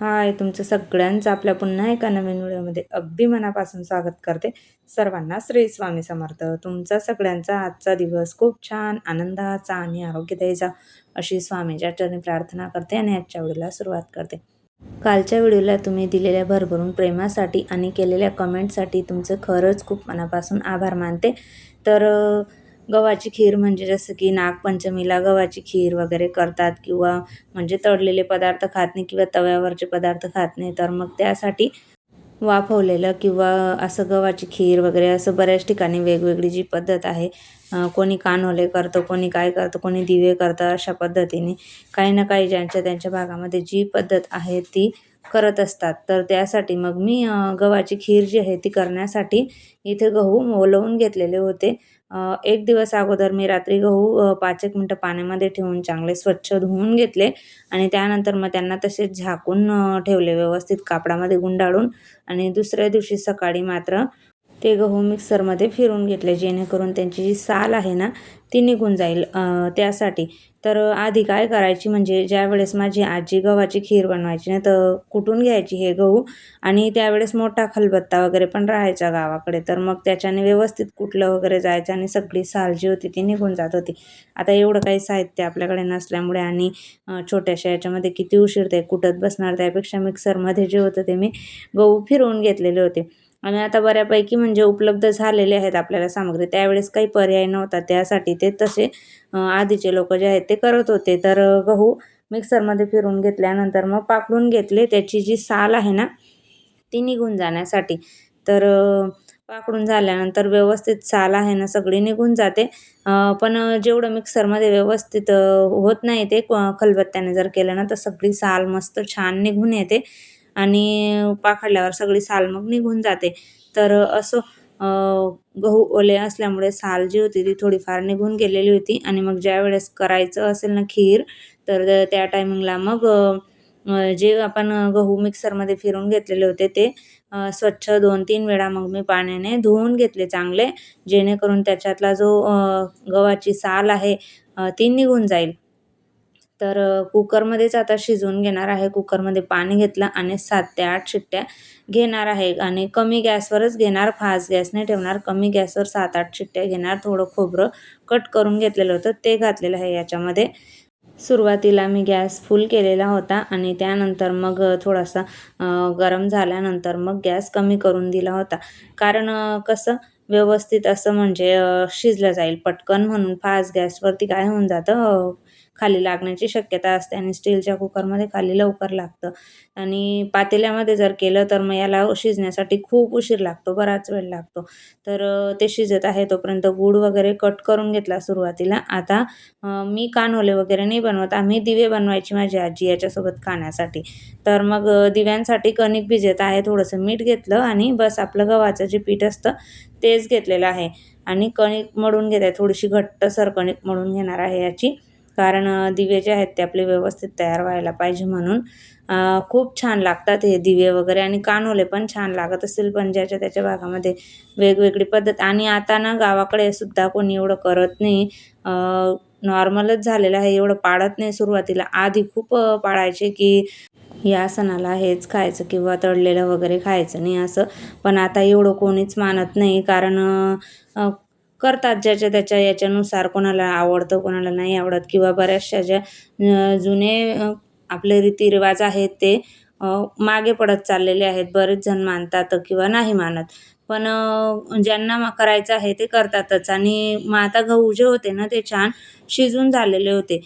हाय तुमचं सगळ्यांचं आपल्या पुन्हा एका नवीन व्हिडिओमध्ये अगदी मनापासून स्वागत करते. सर्वांना श्री स्वामी समर्थ. तुमचा सगळ्यांचा आजचा दिवस खूप छान आनंदाचा आणि आरोग्यदायी जा अशी स्वामीच्या चरणी प्रार्थना करते आणि आजच्या व्हिडिओला सुरुवात करते. कालच्या व्हिडिओला तुम्ही दिलेल्या भरभरून प्रेमासाठी आणि केलेल्या कमेंटसाठी तुमचं खरंच खूप मनापासून आभार मानते. तर गव्हाची खीर म्हणजे जसं की नागपंचमीला गव्हाची खीर वगैरे करतात किंवा म्हणजे तळलेले पदार्थ खात नाही किंवा तव्यावरचे पदार्थ खात नाही तर मग त्यासाठी वाफवलेलं किंवा असं गव्हाची खीर वगैरे असं बऱ्याच ठिकाणी वेगवेगळी जी पद्धत आहे कोणी कानोले करतं कोणी काय करतं कोणी दिवे करतं अशा पद्धतीने काही ना काही ज्यांच्या त्यांच्या भागामध्ये जी पद्धत आहे ती करत असतात. तर त्यासाठी मग मी गव्हाची खीर जी आहे ती करण्यासाठी इथे गहू ओलवून घेतलेले होते. एक दिवस अगोदर मी रात्री गहू पाच एक मिनटं पाण्यामध्ये ठेवून चांगले स्वच्छ धुवून घेतले आणि त्यानंतर मग त्यांना तसेच झाकून ठेवले व्यवस्थित कापडामध्ये गुंडाळून आणि दुसऱ्या दिवशी सकाळी मात्र ते गहू मिक्सरमध्ये फिरून घेतले जेणेकरून त्यांची जी साल आहे ना ती निघून जाईल त्यासाठी. तर आधी काय करायची म्हणजे ज्यावेळेस माझी आजी गव्हाची खीर बनवायची ना तर कुटून घ्यायची हे गहू आणि त्यावेळेस मोठा खलबत्ता वगैरे पण राहायचा गावाकडे. तर मग त्याच्याने व्यवस्थित कुठलं वगैरे जायचं आणि सगळी साल जी होती ती निघून जात होती. आता एवढं काही साहित्य आपल्याकडे नसल्यामुळे आणि छोट्याशा याच्यामध्ये किती उशीर ते कुटत बसणार त्यापेक्षा मिक्सरमध्ये जे होतं ते मी गहू फिरवून घेतलेले होते. आणि आता बऱ्यापैकी म्हणजे उपलब्ध झालेले आहेत आपल्याला सामग्री. त्यावेळेस काही पर्याय नव्हता. त्यासाठी ते तसे आधीचे लोक जे आहेत ते करत होते. तर गहू मिक्सरमध्ये फिरून घेतल्यानंतर मग पाकडून घेतले. त्याची जी साल आहे ना ती निघून जाण्यासाठी. तर पाकडून झाल्यानंतर व्यवस्थित साल आहे ना सगळी निघून जाते. पण जेवढं मिक्सरमध्ये व्यवस्थित होत नाही ते क- खलबत्त्याने जर केलं ना तर सगळी साल मस्त छान निघून येते. आणि पाखडल्यावर सगळी साल मग निघून जाते. तर असं गहू ओले असल्यामुळे साल जी होती ती थोडीफार निघून गेलेली होती. आणि मग ज्या वेळेस करायचं असेल ना खीर तर त्या टायमिंगला मग जे आपण गहू मिक्सरमध्ये फिरून घेतलेले होते ते स्वच्छ दोन तीन वेळा मग मी पाण्याने धुवून घेतले चांगले जेणेकरून त्याच्यातला जो गव्हाची साल आहे ती निघून जाईल. तर कुकरमध्येच आता शिजवून घेणार आहे. कुकरमध्ये पाणी घेतलं आणि सात ते आठ शिट्ट्या घेणार आहे. आणि कमी गॅसवरच घेणार फास्ट गॅस नाही ठेवणार. कमी गॅसवर सात आठ शिट्ट्या घेणार. थोडं खोबरं कट करून घेतलेलं होतं ते घातलेलं आहे याच्यामध्ये. सुरुवातीला मी गॅस फुल केलेला होता आणि त्यानंतर मग थोडासा गरम झाल्यानंतर मग गॅस कमी करून दिला होता. कारण कसं व्यवस्थित असं म्हणजे शिजलं जाईल पटकन म्हणून. फास्ट गॅसवरती काय होऊन जातं? खाली लागण्याची शक्यता असते आणि स्टीलच्या कुकरमध्ये खाली लवकर लागतं. आणि पातेल्यामध्ये जर केलं तर मग याला शिजण्यासाठी खूप उशीर लागतो बराच वेळ लागतो. तर ते शिजत आहे तोपर्यंत गूळ वगैरे कट करून घेतला सुरुवातीला. आता मी कानोले वगैरे नाही बनवत. आम्ही दिवे बनवायची माझी आजी याच्यासोबत खाण्यासाठी तर मग दिव्यांसाठी कणिक भिजत आहे थोडंसं मीठ घेतलं आणि बस आपलं गव्हाचं जे पीठ असतं तेच घेतलेलं आहे. आणि कणिक मळून घेत आहे थोडीशी घट्टसर कणिक मळून घेणार आहे याची. कारण दिवे जे आहेत ते आपले व्यवस्थित तयार व्हायला पाहिजे म्हणून. खूप छान लागतात हे दिवे वगैरे आणि कानोले पण छान लागत असतील पण ज्याच्या त्याच्या भागामध्ये वेगवेगळी पद्धत. आणि आता ना गावाकडे सुद्धा कोणी एवढं करत नाही. नॉर्मलच झालेलं आहे एवढं पाळत नाही सुरुवातीला. आधी खूप पाळायचे की या सणाला हेच खायचं किंवा तळलेलं वगैरे खायचं नाही असं. पण आता एवढं कोणीच मानत नाही कारण करतात ज्याच्या त्याच्या याच्यानुसार कोणाला आवडतं कोणाला नाही आवडत किंवा बऱ्याचशा ज्या जुने आपले रीतिरिवाज आहेत ते मागे पडत चाललेले आहेत. बरेच जण मानतात किंवा नाही मानत. पण ज्यांना करायचं आहे ते करतातच. आणि मग आता गहू जे होते ना ते छान शिजून झालेले होते.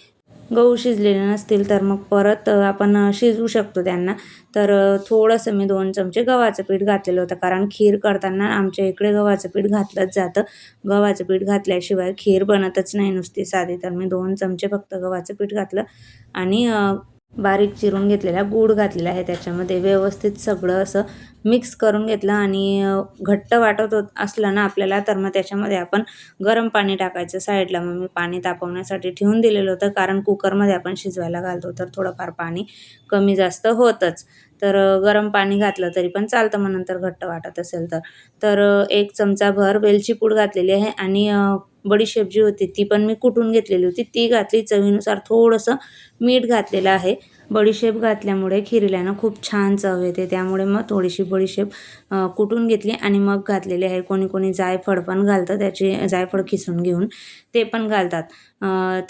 गहू शिजलेले नसतील तर मग परत आपण शिजवू शकतो त्यांना. तर थोडंसं मी दोन चमचे गव्हाचं पीठ घातलेलं होतं. कारण खीर करताना आमच्या इकडे गव्हाचं पीठ घातलंच जातं. गव्हाचं पीठ घातल्याशिवाय खीर बनतच नाही नुसती साधी. तर मी दोन चमचे फक्त गव्हाचं पीठ घातलं. आणि बारीक चिरून घेतलेला गूळ घातलेला आहे त्याच्यामध्ये. व्यवस्थित सगळं असं मिक्स करून घेतलं आणि घट्ट वाटत होत असलं ना आपल्याला तर मग त्याच्यामध्ये आपण गरम पाणी टाकायचं साईडला. मग मी पाणी तापवण्यासाठी ठेवून दिलेलं होतं कारण कुकरमध्ये आपण शिजवायला घालतो तर थोडंफार पाणी कमी जास्त होतंच. तर गरम पाणी घातलं तरी पण चालतं मग नंतर घट्ट वाटत असेल तर. तर एक चमचाभर वेलची पूड घातलेली आहे आणि बडीशेप जी होती ती पण मी कुटून घेतलेली होती. ती घातली चवीनुसार थोडंसं मीठ घातलेलं आहे. बडीशेप घातल्यामुळे खिरीला ना खूप छान चव येते. त्यामुळे मग थोडीशी बडीशेप कुटून घेतली आणि मग घातलेली आहे. कोणी कोणी जायफळ पण घालतं. त्याची जायफळ खिसून घेऊन ते पण घालतात.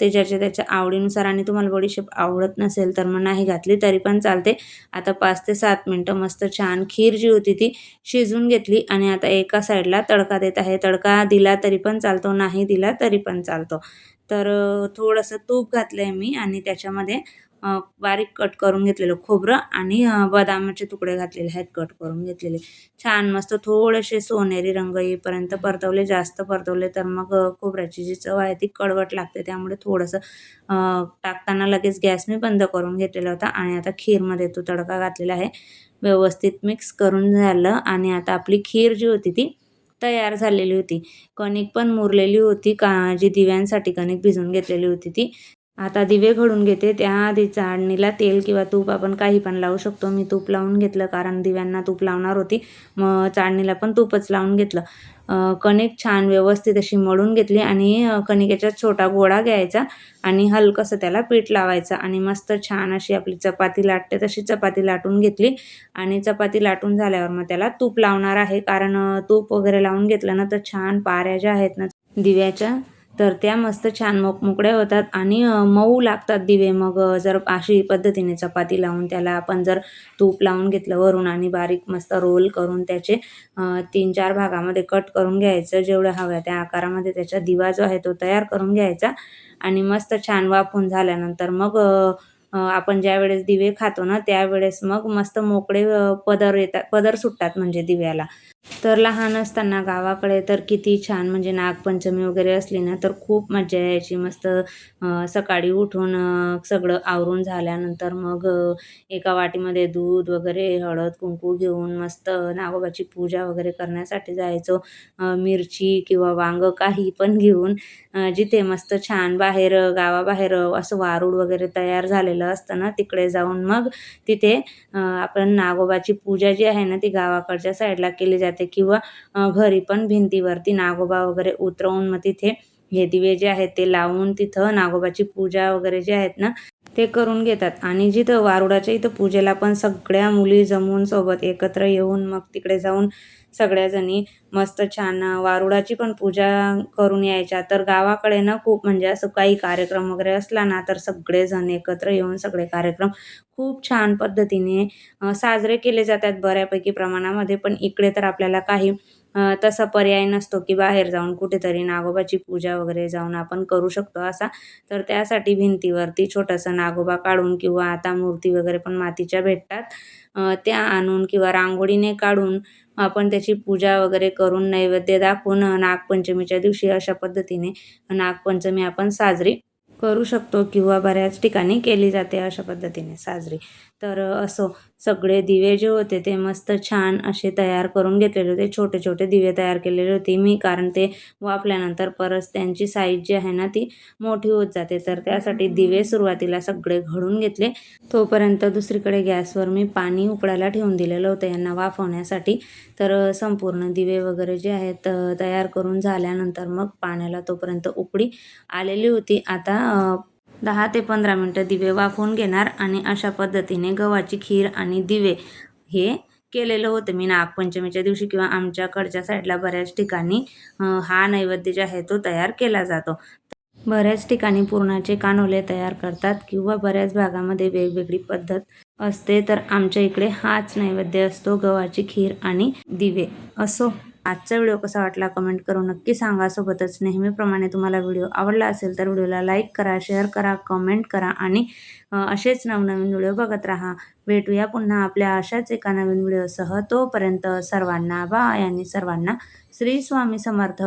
ते ज्याच्या त्याच्या आवडीनुसार आणि तुम्हाला बडीशेप आवडत नसेल तर मग नाही घातली तरी पण चालते. आता पाच ते सात मिनटं मस्त छान खीर जी होती ती शिजून घेतली आणि आता एका साईडला तडका देत आहे. तडका दिला तरी पण चालतो नाही दिला तरी पण चालतो. तर थोडंसं तूप घातलं आहे मी आणि त्याच्यामध्ये बारीक कट करून घेतलेलं खोबरं आणि बदामाचे तुकडे घातलेले आहेत कट करून घेतलेले. छान मस्त थोडेसे सोनेरी रंग येईपर्यंत परतवले जास्त परतवले तर मग खोबऱ्याची जी चव आहे ती कडवट लागते. त्यामुळे थोडंसं टाकताना लगेच गॅस मी बंद करून घेतलेला होता आणि आता खीरमध्ये तो तडका घातलेला आहे. व्यवस्थित मिक्स करून झालं आणि आता आपली खीर जी होती ती तयार झालेली होती. कणिक पण मुरलेली होती का जी दिव्यांसाठी कणिक भिजून घेतलेली होती ती. आता दिवे घडून घेते त्याआधी चाळणीला तेल किंवा तूप आपण काही पण लावू शकतो. मी तूप लावून घेतलं कारण दिव्यांना तूप लावणार होती. मग चाळणीला पण तूपच लावून घेतलं. कणिक छान व्यवस्थित अशी मळून घेतली आणि कणिकेचा छोटा गोळा घ्यायचा आणि हलकंसं त्याला पीठ लावायचं आणि मस्त छान अशी आपली चपाती लाटते तशी चपाती लाटून घेतली. आणि चपाती लाटून झाल्यावर मग त्याला तूप लावणार आहे कारण तूप वगैरे लावून घेतलं ना तर छान पाऱ्या ज्या आहेत ना दिव्याच्या तर त्या मस्त छान मोकमोकळ्या होतात आणि मऊ लागतात दिवे. मग जर अशी पद्धतीने चपाती लावून त्याला आपण जर तूप लावून घेतलं वरून आणि बारीक मस्त रोल करून त्याचे तीन चार भागामध्ये कट करून घ्यायचं. जेवढं हव्या त्या आकारामध्ये त्याचा दिवा जो आहे तो तयार करून घ्यायचा आणि मस्त छान वाफून झाल्यानंतर मग आपण ज्यावेळेस दिवे खातो ना त्यावेळेस मग मस्त मोकळे पदर येतात पदर सुटतात म्हणजे दिव्याला. तर लहान असताना गावाकडे तर किती छान म्हणजे नागपंचमी वगैरे असली ना तर खूप मजा यायची. मस्त सकाळी उठून सगळं आवरून झाल्यानंतर मग एका वाटीमध्ये दूध वगैरे हळद कुंकू घेऊन मस्त नागोबाची पूजा वगैरे करण्यासाठी जायचो. मिरची किंवा वांगं काही पण घेऊन जिथे मस्त छान बाहेर गावाबाहेर असं वारूळ वगैरे तयार झालेलं असतं ना तिकडे जाऊन. मग तिथे आपण नागोबाची पूजा जी आहे ना ती गावाकडच्या साईडला केली जाते. किंवा घरी पण भिंतीवरती नागोबा वगैरे उतरवून मग तिथे हे दिवे जे आहेत ते लावून तिथं नागोबाची पूजा वगैरे जे आहेत ना ते करून घेतात. आणि जिथं वारुडाच्या इथं पूजेला पण सगळ्या मुली जमून सोबत एकत्र येऊन मग तिकडे जाऊन सगळ्याजणी मस्त छान वारुडाची पण पूजा करून यायच्या. तर गावाकडे ना खूप म्हणजे असं काही कार्यक्रम वगैरे असला ना तर सगळेजण एकत्र येऊन सगळे कार्यक्रम खूप छान पद्धतीने साजरे केले जातात बऱ्यापैकी प्रमाणामध्ये. पण इकडे तर आपल्याला काही तसा पर्याय नसतो की बाहेर जाऊन कुठेतरी नागोबाची पूजा वगैरे जाऊन आपण करू शकतो असा. तर त्यासाठी भिंतीवरती छोटासा नागोबा काढून किंवा आता मूर्ती वगैरे पण मातीच्या भेटतात. त्या आणून किंवा रांगोळीने काढून आपण त्याची पूजा वगैरे करून नैवेद्य दाखवून नागपंचमीच्या दिवशी अशा पद्धतीने नागपंचमी आपण साजरी करू शकतो किंवा बऱ्याच ठिकाणी केली जाते अशा पद्धतीने साजरी. तर असो सगळे दिवे जे होते ते मस्त छान असे तयार करून घेतलेले होते. छोटे छोटे दिवे तयार केलेले होते मी कारण ते वाफल्यानंतर परत त्यांची साईज जी आहे ना ती मोठी होत जाते. तर त्यासाठी दिवे सुरुवातीला सगळे घडून घेतले. तोपर्यंत दुसरीकडे गॅसवर मी पाणी उकळायला ठेवून दिलेलं होतं यांना वाफवण्यासाठी. तर संपूर्ण दिवे वगैरे जे आहेत तयार करून झाल्यानंतर मग पाण्याला तोपर्यंत उकळी आलेली होती. आता दहा ते पंधरा मिनटं दिवे वाफवून घेणार आणि अशा पद्धतीने गव्हाची खीर आणि दिवे हे केलेलं होतं. मी नागपंचमीच्या दिवशी किंवा आमच्याकडच्या साईडला बऱ्याच ठिकाणी हा नैवेद्य जे आहे तो तयार केला जातो. बऱ्याच ठिकाणी पुरणाचे कानोले तयार करतात किंवा बऱ्याच भागामध्ये वेगवेगळी पद्धत असते. तर आमच्या इकडे हाच नैवेद्य असतो गव्हाची खीर आणि दिवे. असो. आजचा व्हिडिओ कसा वाटला कमेंट करून नक्की सांगा. सोबतच नेहमीप्रमाणे तुम्हाला व्हिडिओ आवडला असेल तर व्हिडिओला लाईक करा शेअर करा कमेंट करा आणि असेच नवनवीन व्हिडिओ बघत राहा. भेटूया पुन्हा आपल्या अशाच एका नवीन व्हिडिओसह. तोपर्यंत सर्वांना बाय आणि सर्वांना श्री स्वामी समर्थ.